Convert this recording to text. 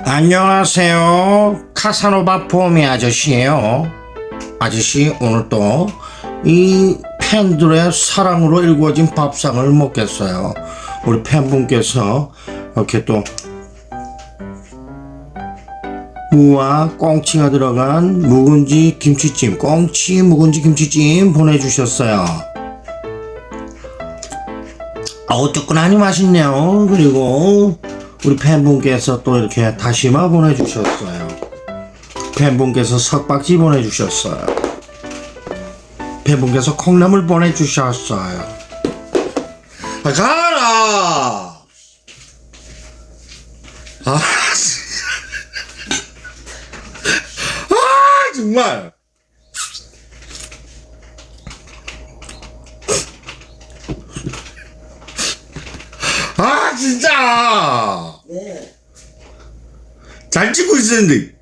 안녕하세요. 카사노바 포미 아저씨예요. 아저씨 오늘 또이 팬들의 사랑으로 일구어진 밥상을 먹겠어요. 우리 팬분께서 이렇게 또 무와 꽁치가 들어간 묵은지 김치찜, 꽁치 묵은지 김치찜 보내주셨어요. 어우 뜨끈하니 맛있네요. 그리고 우리 팬분께서 또 이렇게 다시마 보내주셨어요. 팬분께서 석박지 보내주셨어요. 팬분께서 콩나물 보내주셨어요. 아, 가라! 아, 아 정말. 아 진짜 네. 잘 찍고 있었는데